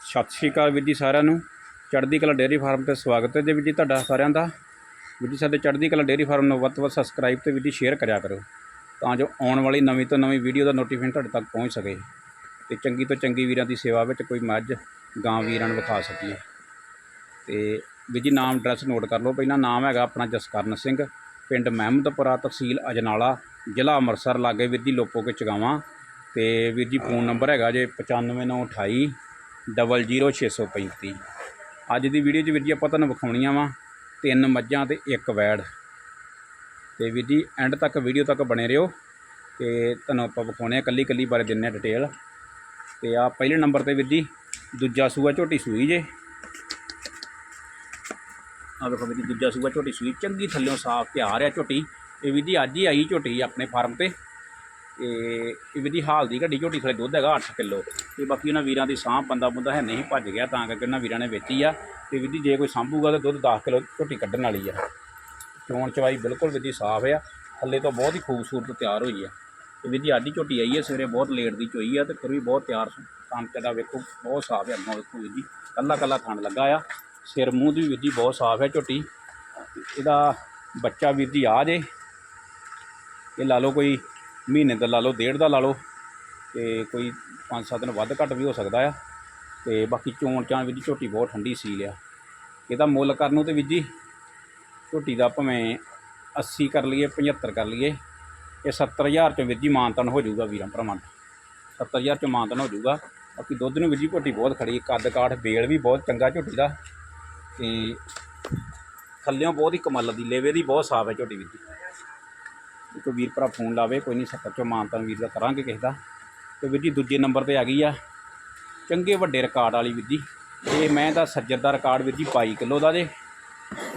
ਸਤਿ ਸ਼੍ਰੀ ਅਕਾਲ ਵੀਰ ਜੀ ਸਾਰਿਆਂ ਨੂੰ। ਚੜ੍ਹਦੀ ਕਲਾ ਡੇਅਰੀ ਫਾਰਮ ਤੇ ਸਵਾਗਤ ਹੈ ਜੀ ਵੀਰ ਜੀ ਤੁਹਾਡਾ ਸਾਰਿਆਂ ਦਾ। ਵੀਰ ਜੀ ਸਾਡੇ ਚੜ੍ਹਦੀ ਕਲਾ ਡੇਅਰੀ ਫਾਰਮ ਨੂੰ ਵੱਧ ਤੋਂ ਵੱਧ ਸਬਸਕ੍ਰਾਈਬ ਤੇ ਵੀਰ ਜੀ ਸ਼ੇਅਰ ਕਰਿਆ ਕਰੋ ਤਾਂ ਜੋ ਆਉਣ ਵਾਲੀ ਨਵੀਂ ਤੋਂ ਨਵੀਂ ਵੀਡੀਓ ਦਾ ਨੋਟੀਫਿਕੇਸ਼ਨ ਤੁਹਾਡੇ ਤੱਕ ਪਹੁੰਚ ਸਕੇ ਤੇ ਚੰਗੀ ਤੋਂ ਚੰਗੀ ਵੀਰਾਂ ਦੀ ਸੇਵਾ ਵਿੱਚ ਕੋਈ ਮੱਝ, ਗਾਂ ਵੀਰਾਂ ਨੂੰ ਵਿਖਾ ਸਕੀਏ। ਤੇ ਵੀਰ ਜੀ ਨਾਮ ਐਡਰੈਸ ਨੋਟ ਕਰ ਲਓ। ਪਹਿਲਾਂ ਨਾਮ ਹੈਗਾ ਆਪਣਾ ਜਸਕਰਨ ਸਿੰਘ, ਪਿੰਡ ਮਹਿਮਦਪੁਰਾ, ਤਹਿਸੀਲ ਅਜਨਾਲਾ, ਜ਼ਿਲ੍ਹਾ ਅੰਮ੍ਰਿਤਸਰ, ਲਾਗੇ ਵੀਰ ਜੀ ਲੋਪੋ ਕੇ ਚਗਾਵਾਂ। ਤੇ ਵੀਰ ਜੀ ਫੋਨ ਨੰਬਰ ਹੈਗਾ ਜੇ 95928 00635 ਅੱਜ ਦੀ ਵੀਡੀਓ 'ਚ ਵੀਰ ਜੀ ਆਪਾਂ ਤੁਹਾਨੂੰ ਵਿਖਾਉਣੀਆਂ ਵਾ ਤਿੰਨ ਮੱਝਾਂ ਤੇ ਇੱਕ ਵੈੜ। ਤੇ ਵੀਰ ਜੀ ਐਂਡ ਤੱਕ ਵੀਡੀਓ ਤੱਕ ਬਣੇ ਰਹੋ ਤੇ ਤੁਹਾਨੂੰ ਆਪਾਂ ਵਿਖਾਉਣੇ ਆ ਕੱਲੀ ਕੱਲੀ ਬਾਰੇ ਦਿੰਨੇ ਆ ਡਿਟੇਲ ਤੇ ਆ ਪਹਿਲੇ ਨੰਬਰ ਤੇ ਵੀਰ ਜੀ ਦੂਜਾ ਸੂਆ ਝੋਟੀ ਸੂਈ ਜੇ। ਆ ਵੇਖੋ ਵੀਰ ਜੀ ਦੂਜਾ ਸੂਆ ਝੋਟੀ ਸੂਈ, ਚੰਗੀ ਥੱਲਿਓਂ ਸਾਫ਼ ਤਿਆਰ ਆ ਝੋਟੀ। ਇਹ ਵੀਰ ਜੀ ਅੱਜ ਹੀ ਆਈ ਝੋਟੀ ਆਪਣੇ ਫਾਰਮ ਤੇ। ਤੇ ਇਹ ਵੀਰ ਹਾਲ ਦੀ ਗੱਡੀ ਝੋਟੀ ਥਲੇ ਦੁੱਧ ਹੈਗਾ 8 ਕਿਲੋ। ਤੇ ਬਾਕੀ ਉਹਨਾਂ ਵੀਰਾਂ ਦੀ ਸਾਂਭ ਬੰਦਾ ਬੰਦਾ ਹੈ ਨਹੀਂ, ਭੱਜ ਗਿਆ ਤਾਂ ਕਰਕੇ ਉਹਨਾਂ ਵੀਰਾਂ ਨੇ ਵੇਚੀ ਆ। ਤੇ ਵੀਰ ਜੇ ਕੋਈ ਸਾਂਭੂਗਾ ਤਾਂ ਦੁੱਧ 10 ਕਿਲੋ ਝੋਟੀ ਕੱਢਣ ਵਾਲੀ ਆ। ਚੋਣ ਚਵਾਈ ਬਿਲਕੁਲ ਵੀਰ ਸਾਫ਼ ਆ। ਥੱਲੇ ਤੋਂ ਬਹੁਤ ਹੀ ਖੂਬਸੂਰਤ ਤਿਆਰ ਹੋਈ ਆ। ਤੇ ਵੀਰ ਜੀ ਝੋਟੀ ਆਈ ਹੈ ਸਵੇਰੇ ਬਹੁਤ ਲੇਟ ਦੀ ਚੋਈ ਆ ਤੇ ਫਿਰ ਵੀ ਬਹੁਤ ਤਿਆਰ ਥਣ ਚੱਡਾ ਵੇਖੋ, ਬਹੁਤ ਸਾਫ਼ ਆ ਅੱਗੋਂ ਵੇਖੋ ਵੀਰ ਜੀ ਕੱਲਾ ਕੱਲਾ ਥਣ ਲੱਗਾ ਆ। ਸਿਰ ਮੂੰਹ ਦੀ ਵੀਰ ਬਹੁਤ ਸਾਫ਼ ਹੈ ਝੋਟੀ। ਇਹਦਾ ਬੱਚਾ ਵੀਰ ਆ ਜੇ। ਇਹ ਲਾ ਲਓ ਕੋਈ ਮਹੀਨੇ ਦਾ ਲਾ ਲਓ, ਡੇਢ ਦਾ ਲਾ ਲਓ ਤੇ ਕੋਈ 5-7 ਦਿਨ ਵੱਧ ਘੱਟ ਵੀ ਹੋ ਸਕਦਾ ਆ। ਤੇ ਬਾਕੀ ਚੋਣ ਚਾਂ ਵੀਰ ਜੀ ਝੋਟੀ ਬਹੁਤ ਠੰਡੀ ਸੀ ਲਿਆ ਇਹਦਾ ਮੁੱਲ ਕਰਨ ਨੂੰ ਤੇ ਵੀਰ ਜੀ ਝੋਟੀ ਦਾ ਭਾਵੇਂ 80 ਕਰ ਲਈਏ 75 ਕਰ ਲਈਏ, ਇਹ 70000 ਚ ਵੀਰ ਜੀ ਮਾਨਤਨ ਹੋ ਜਾਊਗਾ ਵੀਰਾਂ ਭਰਾਵਾਂ ਦਾ 70000 'ਚੋਂ ਮਾਨਤਨ ਹੋ ਜਾਊਗਾ। ਬਾਕੀ ਦੁੱਧ ਨੂੰ ਵੀਰ ਜੀ ਝੋਟੀ ਬਹੁਤ ਖੜੀ ਕੱਦ ਕਾਠ ਬੇਲ ਵੀ ਬਹੁਤ ਚੰਗਾ ਝੋਟੀ ਦਾ। ਤੇ ਥੱਲਿਓਂ ਬਹੁਤ ਹੀ ਕਮਾਲ ਦੀ, ਲੇਵੇ ਦੀ ਬਹੁਤ ਸਾਫ਼ ਹੈ ਝੋਟੀ ਵੀਰ ਜੀ। ਕੋਈ ਵੀਰ ਭਰਾ ਫੋਨ ਲਾਵੇ, ਕੋਈ ਨਹੀਂ ਸੱਤਰ ਚੋਂ ਮਾਨਤਨ ਵੀਰ ਦਾ ਕਰਾਂਗੇ ਕਿਸੇ ਦਾ। ਤੇ ਵੀਰ ਜੀ, ਦੂਜੇ ਨੰਬਰ ਤੇ ਆ ਗਈ ਆ। ਚੰਗੇ ਵੱਡੇ ਰਿਕਾਰਡ ਵਾਲੀ ਵੀਰ ਜੀ। ਇਹ ਮੈਂ ਤਾਂ ਸੱਜਰ ਦਾ ਰਿਕਾਰਡ ਵੀਰ ਜੀ 22 ਕਿਲੋ ਦਾ ਜੇ।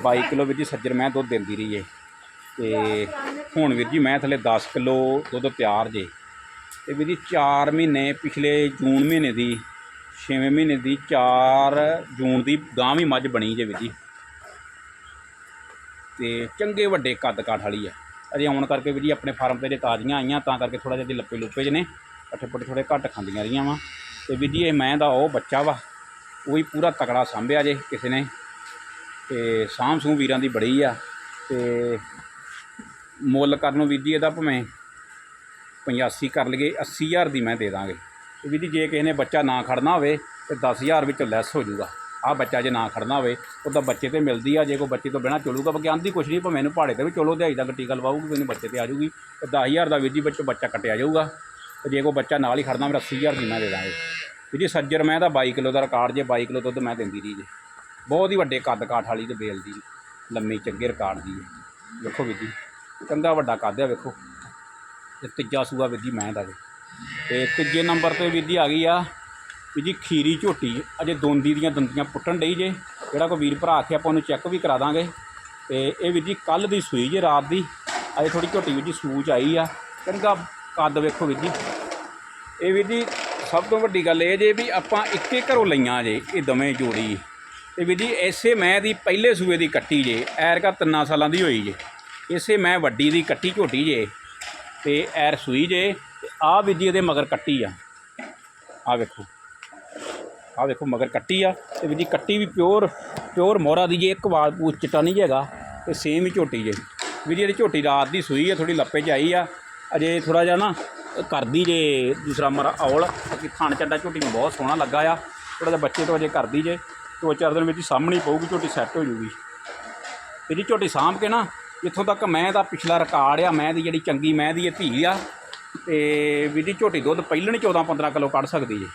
22 ਕਿਲੋ ਵੀਰ ਜੀ ਸੱਜਰ ਮੈਂ ਦੁੱਧ ਦਿੰਦੀ ਰਹੀ ਏ। ਤੇ ਹੁਣ ਵੀਰ ਜੀ ਮੈਂ ਥੱਲੇ 10 ਕਿਲੋ ਦੁੱਧ ਤਿਆਰ ਜੇ। ਤੇ ਵੀਰ ਜੀ 4 ਮਹੀਨੇ ਪਿਛਲੇ ਜੂਨ ਮਹੀਨੇ ਦੀ 6ਵੇਂ ਮਹੀਨੇ ਦੀ 4 ਜੂਨ ਦੀ ਗਾਂ ਵੀ ਮੱਝ ਬਣੀ ਜੇ ਵੀਰ ਜੀ। ਤੇ ਚੰਗੇ ਵੱਡੇ ਕੱਦ ਕਾਠ ਵਾਲੀ ਆ। ਅਜੇ ਆਉਣ ਕਰਕੇ ਵੀ ਜੀ ਆਪਣੇ ਫਾਰਮ ਤੇ ਜੇ ਤਾਜ਼ੀਆਂ ਆਈਆਂ, ਤਾਂ ਕਰਕੇ ਥੋੜਾ ਜਿਹਾ ਦੀ ਲੱਪੇ ਲੁੱਪੇ ਜਿਹੇ ਨੇ। ਪੱਠੇ ਪੁੱਠੇ ਥੋੜੇ ਘੱਟ ਖਾਂਦੀਆਂ ਰਹੀਆਂ ਵਾ। ਤੇ ਵੀ ਜੀ ਇਹ ਮੈਂ ਦਾ ਉਹ ਬੱਚਾ ਵਾ, ਉਹ ਵੀ ਪੂਰਾ ਤਕੜਾ ਸਾਂਭਿਆ ਜੇ ਕਿਸੇ ਨੇ। ਤੇ ਸਾਂਭ ਸੂਹ ਵੀਰਾਂ ਦੀ ਬੜੀ ਆ। ਤੇ ਮੁੱਲ ਕਰਨ ਨੂੰ ਵੀਰ ਜੀ ਇਹਦਾ ਭਾਵੇਂ 85 ਕਰ ਲਈਏ 80000 ਦੀ ਮੈਂ ਦੇ ਦਾਂਗੇ। ਤੇ ਵੀਰ ਜੀ ਜੇ ਕਿਸੇ ਨੇ ਬੱਚਾ ਨਾ ਖੜਨਾ ਹੋਵੇ, ਤੇ 10000 ਵਿੱਚੋਂ ਲੈਸ ਹੋ ਜਾਊਗਾ। ਆਹ ਬੱਚਾ ਜੇ ਨਾ ਖੜਨਾ ਹੋਵੇ, ਉਹ ਤਾਂ ਬੱਚੇ ਤੇ ਮਿਲਦੀ ਆ, ਜੇ ਕੋਈ ਬੱਚੇ ਤੋਂ ਬਿਨਾ ਚਲੂਗਾ ਵਿਗਿਆਨ ਦੀ ਕੁਛ ਨਹੀਂ, ਭਾਵੇਂ ਇਹਨੂੰ ਪਹਾੜੇ ਤੇ ਵੀ ਚਲੋ ਦਿਹਾਈ ਦਾ ਗੱਟੀ ਗੱਲ ਪਾਊਗੀ ਮੈਨੂੰ ਬੱਚੇ ਤੇ ਆ ਜਾਊਗੀ। ਤੇ 10000 ਦਾ ਵੀਰ ਜੀ ਵਿੱਚੋਂ ਬੱਚਾ ਕੱਟਿਆ ਜਾਊਗਾ। ਤੇ ਜੇ ਕੋਈ ਬੱਚਾ ਨਾਲ ਹੀ ਖੜਨਾ ਮੇਰਾ 80000 ਦੀ ਮੈਂ ਦੇ ਦਾਂਗੇ। ਵੀਰ ਜੀ ਸੱਜਰ ਮੈਂ ਤਾਂ 22 ਕਿਲੋ ਦਾ ਰਿਕਾਰਡ ਜੇ 22 ਕਿਲੋ ਦੁੱਧ ਮੈਂ ਦਿੰਦੀ ਰਹੀ ਜੇ। ਬਹੁਤ ਹੀ ਵੱਡੇ ਕੱਦ ਕਾਠ ਵਾਲੀ ਤੇ ਬੇਲ ਦੀ ਲੰਮੀ ਚੰਗੇ ਰਿਕਾਰਡ ਦੀ ਹੈ। ਵੇਖੋ ਵੀਰ ਜੀ, ਚੰਗਾ ਵੱਡਾ ਕੱਦ ਆ, ਵੇਖੋ। ਤੇ ਤੀਜਾ ਸੂਆ ਵੀਰ ਜੀ ਮੈਂ ਦਾ ਜੀ। ਤੇ ਤੀਜੇ ਨੰਬਰ ਤੇ ਵੀਰ ਜੀ ਆ ਗਈ ਆ ਵੀ ਜੀ ਖੀਰੀ ਝੋਟੀ ਅਜੇ ਦੋਂਦੀ ਦੀਆਂ ਦੰਦੀਆਂ ਪੁੱਟਣ ਡਈ ਜੇ। ਜਿਹੜਾ ਕੋਈ ਵੀਰ ਭਰਾ ਆਖਿਆ, ਆਪਾਂ ਉਹਨੂੰ ਚੈੱਕ ਵੀ ਕਰਾ ਦਾਂਗੇ। ਤੇ ਇਹ ਵੀਰ ਜੀ ਕੱਲ ਦੀ ਸੂਈ ਜੇ, ਰਾਤ ਦੀ। ਅਜੇ ਥੋੜੀ ਝੋਟੀ ਵੀਰ ਜੀ ਸੂਚ ਆਈ ਆ। ਚੰਗਾ ਕੱਦ ਵੇਖੋ ਵੀਰ ਜੀ। ਇਹ ਵੀਰ ਜੀ ਸਭ ਤੋਂ ਵੱਡੀ ਗੱਲ ਇਹ ਜੇ ਵੀ ਆਪਾਂ ਇੱਕੇ ਘਰੋਂ ਲਈਆਂ ਜੇ ਇਹ ਦਵੇਂ ਜੋੜੀ। ਤੇ ਵੀਰ ਜੀ ਐਸੇ ਮੈਂ ਦੀ ਪਹਿਲੇ ਸੂਏ ਦੀ ਕੱਟੀ ਜੇ ਐਰਕਾ ਤਿੰਨਾਂ ਸਾਲਾਂ ਦੀ ਹੋਈ ਜੇ। ਇਸੇ ਮੈਂ ਵੱਡੀ ਦੀ ਕੱਟੀ ਝੋਟੀ ਜੇ ਤੇ ਐਰ ਸੂਈ ਜੇ ਤੇ ਆ ਵੀਰ ਜੀ ਇਹਦੇ ਮਗਰ ਕੱਟੀ ਆ। ਆ ਵੇਖੋ। ਆਹ ਦੇਖੋ ਮਗਰ ਕੱਟੀ ਆ, ਤੇ ਵੀਰ ਜੀ ਕੱਟੀ ਵੀ ਪਿਓਰ ਪਿਓਰ ਮੋਹਰਾ ਦੀ ਜੇ ਇੱਕ ਵਾਲ ਪੂਛ ਚਿੱਟਾ ਨਹੀਂ ਹੈਗਾ, ਤੇ ਸੇਮ ਹੀ ਝੋਟੀ ਜੇ। ਵੀਰ ਜੀ ਇਹਦੀ ਝੋਟੀ ਰਾਤ ਦੀ ਸੂਈ ਆ ਥੋੜੀ ਲੱਪੇ 'ਚ ਆਈ ਆ, ਅਜੇ ਥੋੜਾ ਜਿਹਾ ਨਾ ਕਰਦੀ ਜੇ ਦੂਸਰਾ ਮਰਾ ਔਲ ਕਿ ਖਾਣ ਚੱਡਾ ਝੋਟੀ ਨੂੰ ਬਹੁਤ ਸੋਹਣਾ ਲੱਗਾ ਆ ਥੋੜਾ ਜਿਹਾ ਬੱਚੇ ਤੋਂ ਅਜੇ ਕਰਦੀ ਜੇ ਦੋ ਚਾਰ ਦਿਨ ਵਿੱਚ ਹੀ ਸਾਹਮਣੇ ਪਊਗੀ, ਝੋਟੀ ਸੈੱਟ ਹੋ ਜੂਗੀ। ਜੀ ਝੋਟੀ ਸਾਂਭ ਕੇ ਨਾ, ਜਿੱਥੋਂ ਤੱਕ ਮੈਂ ਦਾ ਪਿਛਲਾ ਰਿਕਾਰਡ ਆ, ਮੈਂ ਦੀ ਜਿਹੜੀ ਚੰਗੀ, ਮੈਂ ਦੀ ਇਹ ਧੀ ਆ, ਤੇ ਵੀਰ ਦੀ ਝੋਟੀ ਦੁੱਧ ਪਹਿਲਣ 14 15 ਕਿਲੋ ਕੱਢ ਸਕਦੀ ਜੇ।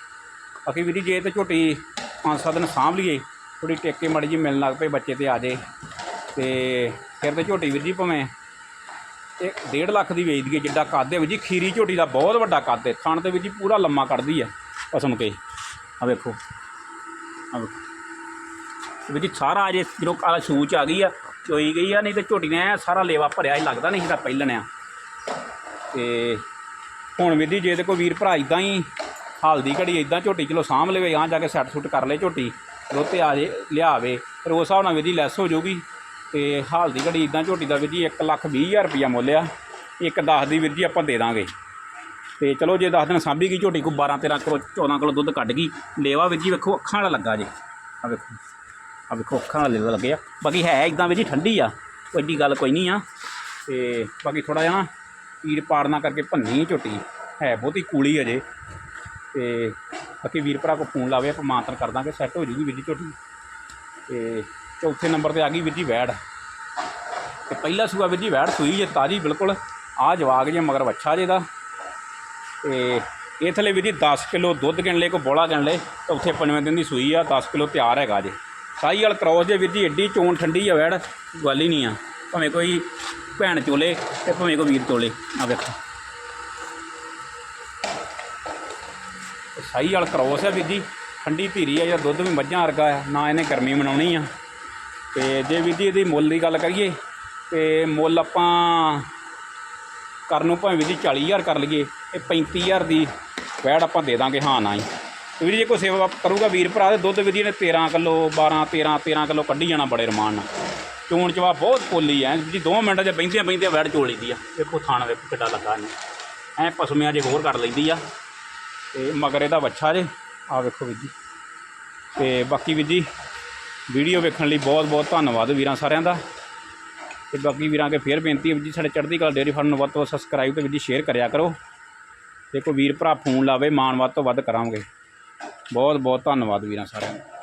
ਬਾਕੀ ਵੀਰ ਜੀ, ਜੇ ਤੇ ਝੋਟੀ 5-7 ਦਿਨ ਸਾਂਭ ਲਈਏ ਥੋੜੀ ਟੇਕੇ ਮੜੀ ਜੀ ਮਿਲਣ ਲੱਗ ਪਏ ਬੱਚੇ ਤੇ ਆ ਜੇ, ਤੇ ਫਿਰ ਤੇ ਝੋਟੀ ਵੀਰ ਜੀ ਭਾਵੇਂ ਇਹ 1.5 ਲੱਖ ਦੀ ਵੇਚ ਦਈਏ ਜਿੱਡਾ ਕੱਦ ਹੈ ਵੀਰ ਜੀ, ਖੀਰੀ ਝੋਟੀ ਦਾ ਬਹੁਤ ਵੱਡਾ ਕੱਦ ਹੈ, ਥਣ ਤੇ ਵੀਰ ਜੀ ਪੂਰਾ ਲੰਮਾ ਕੱਢਦੀ ਹੈ ਪਸਮ ਕੇ। ਆ ਵੇਖੋ ਆ ਵੇਖੋ। ਵੀਰ ਜੀ ਸਾਰਾ ਅਜੇ ਜਦੋਂ ਕਾਲਾ ਸੂਚ ਆ ਗਈ ਆ, ਚੋਈ ਗਈ ਆ, ਨਹੀਂ ਤੇ ਝੋਟੀ ਨੇ ਸਾਰਾ ਲੇਵਾ ਭਰਿਆ ਹੀ ਲੱਗਦਾ ਨਹੀਂ ਜਿਹਦਾ ਪਹਿਲਣ ਆ ਤੇ ਹੁਣ ਵੀਰ ਜੀ, ਜੇ ਤੇ ਕੋਈ ਵੀਰ ਭਰਾ ਇਦਾਂ ਹੀ ਹਾਲ ਦੀ ਘੜੀ ਇਦਾਂ ਝੋਟੀ, ਚਲੋ ਸਾਂਭ ਲਵੇ ਆ ਜਾ ਕੇ ਸੈੱਟ ਸੁੱਟ ਕਰ ਲੈ ਝੋਟੀ ਰੋਤੇ ਆ ਜੇ, ਲਿਆਵੇ, ਫਿਰ ਉਸ ਹਿਸਾਬ ਨਾਲ ਵੀਰ ਜੀ ਲੈਸ ਹੋ ਜਾਊਗੀ। ਤੇ ਹਾਲਦੀ ਘੜੀ ਇਦਾਂ ਝੋਟੀ ਦਾ ਵੀਰ ਜੀ 1 ਲੱਖ ਵੀਹ ਹਜ਼ਾਰ ਰੁਪਇਆ ਮੁੱਲ ਆ, ਇੱਕ 10 ਦੀ ਵੀਰ ਜੀ ਆਪਾਂ ਦੇ ਦਾਂਗੇ। ਤੇ ਚਲੋ ਜੇ 10 ਦਿਨ ਸਾਂਭੀ ਗਈ ਝੋਟੀ ਕੋ 12 13 ਕਿਲੋ 14 ਕਿਲੋ ਦੁੱਧ ਕੱਢ ਗਈ, ਲੇਵਾ ਵੀਰ ਜੀ ਵੇਖੋ, ਅੱਖਾਂ ਵਾਲਾ ਲੱਗਾ ਜੇ। ਆ ਵੇਖੋ ਆ ਵੇਖੋ, ਅੱਖਾਂ ਵਾਲਾ ਲੱਗੇ ਆ ਬਾਕੀ ਹੈ ਇਦਾਂ ਵੀਰ ਜੀ ਠੰਡੀ ਆ, ਕੋਈ ਏਡੀ ਗੱਲ ਕੋਈ ਨਹੀਂ ਆ। ਤੇ ਬਾਕੀ ਥੋੜਾ ਜਿਹਾ ਨਾ ਪੀੜ ਪਾੜਨਾ ਕਰਕੇ ਭੰਨੀ ਝੋਟੀ, ਹੈ ਬਹੁਤੀ ਕੂਲੀ ਅਜੇ। ਤੇ ਬਾਕੀ ਵੀਰ ਭਰਾ ਕੋ ਫੋਨ ਲਾਵੇ, ਆਪਾਂ ਮਾਤਰ ਕਰ ਦਾਂਗੇ ਸੈੱਟ ਹੋ ਜੂਗੀ ਵੀਰ ਜੀ ਝੋਟੀ। ਤੇ ਚੌਥੇ ਨੰਬਰ ਤੇ ਆ ਗਈ ਵੀਰ ਜੀ ਵੈੜ। ਤੇ ਪਹਿਲਾ ਸੂਆ ਵੀਰ ਜੀ ਵੈੜ ਸੂਈ ਜੇ ਤਾਜੀ ਬਿਲਕੁਲ ਆ ਜਵਾਗ ਜੇ ਮਗਰ ਵੱਛਾ ਜੇ ਦਾ ਤੇ ਇਹ ਥਲੇ ਵੀਰ ਜੀ 10 ਕਿਲੋ ਦੁੱਧ ਗਿਣ ਲੈ ਕੋ ਬੋਲਾ ਗਿਣ ਲੈ ਚੌਥੇ ਪੰਜਵੇਂ ਦਿਨ ਦੀ ਸੂਈ ਆ 10 ਕਿਲੋ ਤਿਆਰ ਹੈਗਾ ਜੇ। ਸਾਈ ਵਾਲ ਕ੍ਰੋਸ ਜੇ ਵੀਰ ਜੀ ਐਡੀ ਚੋਣ ਠੰਡੀ ਆ ਵੈੜ, ਗੱਲ ਹੀ ਨਹੀਂ ਆ। ਭਾਵੇਂ ਕੋਈ ਭੈਣ ਚੋਲੇ ਤੇ ਭਾਵੇਂ ਕੋਈ ਵੀਰ ਚੋਲੇ। ਆ ਵੇਖੋ। ਸਾਈ ਵਾਲ ਕ੍ਰੋਸ ਆ ਵੀਰ ਜੀ। ਠੰਡੀ ਧੀਰੀ ਆ ਜਾਂ ਦੁੱਧ ਵੀ ਮੱਝਾਂ ਵਰਗਾ ਆ, ਨਾ ਇਹਨੇ ਗਰਮੀ ਮਨਾਉਣੀ ਆ। ਤੇ ਜੇ ਵੀਰ ਜੀ ਇਹਦੀ ਮੁੱਲ ਦੀ ਗੱਲ ਕਰੀਏ, ਤੇ ਮੁੱਲ ਆਪਾਂ ਕਰਨ ਨੂੰ ਭਾਵੇਂ ਵੀਰ ਜੀ 40000 ਕਰ ਲਈਏ, ਇਹ 35000 ਦੀ ਵੈੜ ਆਪਾਂ ਦੇ ਦਾਂਗੇ, ਹਾਂ, ਨਾ ਹੀ। ਵੀਰ ਜੀ ਜੇ ਕੋਈ ਸੇਵਾ ਕਰੂਗਾ ਵੀਰ ਭਰਾ ਦੇ ਦੁੱਧ ਵੀਰ ਜੀ ਨੇ 13 ਕਿਲੋ 12 13 13 ਕਿਲੋ ਕੱਢੀ ਜਾਣਾ ਬੜੇ ਰਮਾਨ ਨਾਲ। ਚੋਣ ਚਵਾ ਬਹੁਤ ਪੋਲੀ ਐ ਵੀਰ ਜੀ 2 ਮਿੰਟਾਂ 'ਚ ਬੈਂਦੀਆਂ ਬੈਂਦੀਆਂ ਵੈੜ ਚੋਲ ਲਈਦੀ ਆ। ਦੇਖੋ ਥਾਣਾ ਵੇਖੋ ਕਿੱਡਾ ਲੱਗਾ ਇਹਨੇ। ਐ ਪਸਮਿਆਂ ਜੇ ਹੋਰ ਕਰ ਲੈਂਦੀ ਆ ਤੇ ਮਗਰ ਇਹਦਾ ਵੱਛਾ ਜੇ। ਆ ਵੇਖੋ ਵੀਰ ਜੀ। ਤੇ ਬਾਕੀ ਵੀਰ ਜੀ, ਵੀਡੀਓ ਵੇਖਣ ਲਈ ਬਹੁਤ ਬਹੁਤ ਧੰਨਵਾਦ ਵੀਰਾਂ ਸਾਰਿਆਂ ਦਾ। ਤੇ ਬਾਕੀ ਵੀਰਾਂ ਕੇ ਫੇਰ ਬੇਨਤੀ ਹੈ ਵੀਰ ਜੀ, ਸਾਡੇ ਚੜ੍ਹਦੀ ਕਲਾ ਡੇਅਰੀ ਫਾਰਮ ਨੂੰ ਵੱਧ ਤੋਂ ਵੱਧ ਸਬਸਕ੍ਰਾਈਬ ਤੇ ਵੀਰ ਜੀ ਸ਼ੇਅਰ ਕਰਿਆ ਕਰੋ। ਤੇ ਕੋਈ ਵੀਰ ਭਰਾ ਫੋਨ ਲਾਵੇ, ਮਾਣ ਵੱਧ ਤੋਂ ਵੱਧ ਕਰਾਂਗੇ। ਬਹੁਤ ਬਹੁਤ ਧੰਨਵਾਦ ਵੀਰਾਂ ਸਾਰਿਆਂ ਦਾ।